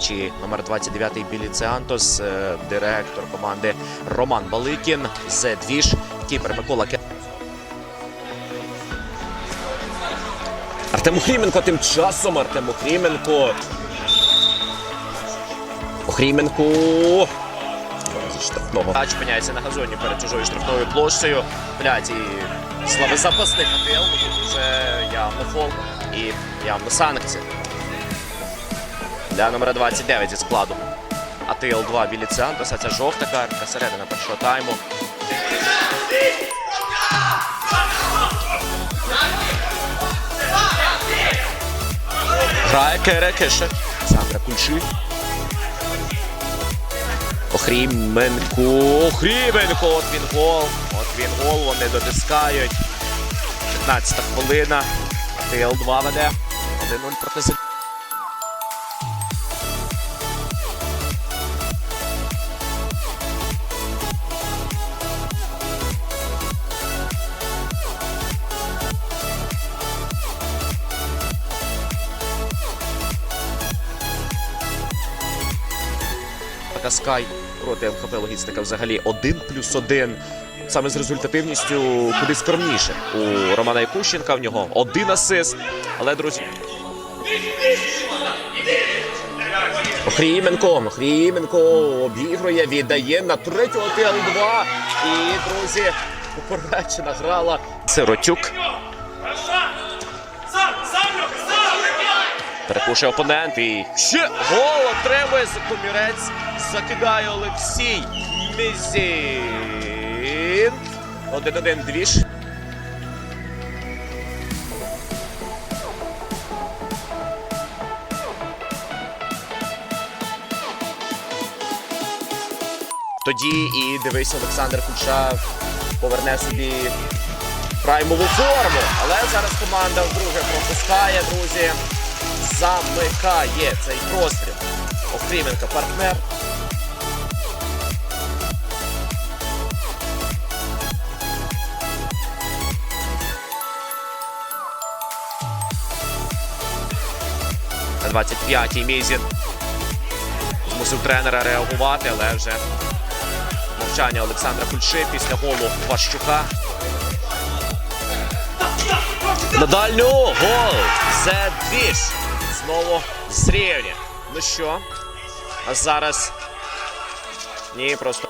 чи номер 29 Білі Цеантос, е, директор команди Роман Баликін, Зедвіш, кіпер Микола Ке. Артем Охріменко тим часом. Артем Охріменко. Охріменко. Штрафного. Тач опиняється на газоні перед чужою штрафною площею. Блять, і слави запасних АТЛ, вже явно фол і явно санкція. Для номера 29 зі складу. АТЛ 2 Білі Цеантоса. Жовта картка, середина першого тайму. Грає Керекеше. Сандра Кульши. Охріменко. Охріменко. От він гол. От він гол. Вони дотискають. 15 хвилина. АТЛ 2 веде. 1-0 проти Зі- Каскай проти МХП Логістика взагалі 1 плюс 1. Саме з результативністю куди скромніше. У Романа Якущенка в нього один асист. Але, друзі. Охріменко. Охріменко обігрує, віддає на третього ТЛ-2. І, друзі, поперечина грала Сиротюк. Перекушує опонент і ще гол отримує Закомірець. Закидає Олексій Мізін. 1-1 двіж. Тоді і дивись, Олександр Куча поверне собі праймову форму. Але зараз команда вдруге пропускає, друзі. Замикає цей простріл. Охріменко партнер. На 25-й Мізін змусив тренера реагувати, але вже мовчання Олександра Кульши після голу Ващука. На дальню гол. Це двіж. Знову зрівня. Ну що? А зараз. Ні, просто.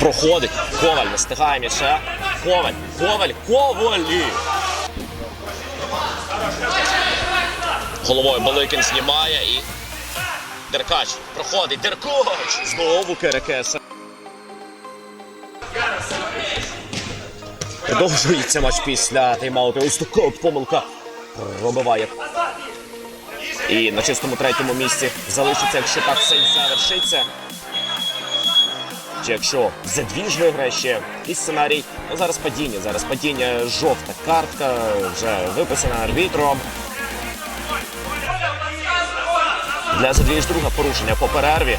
Проходить. Коваль не стигає м'яча. Коваль. Коваль. Ковалі. Головою Баликін знімає і. Деркач проходить. Деркач. Знову Керекеса. Продовжується матч після тайм-ауту. Ось така помилка пробиває. І на чистому третьому місці залишиться, якщо так все завершиться. Чи якщо задвіж виграє ще якийсь сценарій, ну зараз падіння, зараз падіння, жовта картка, вже виписана арбітром. Для задвіж друга порушення по перерві.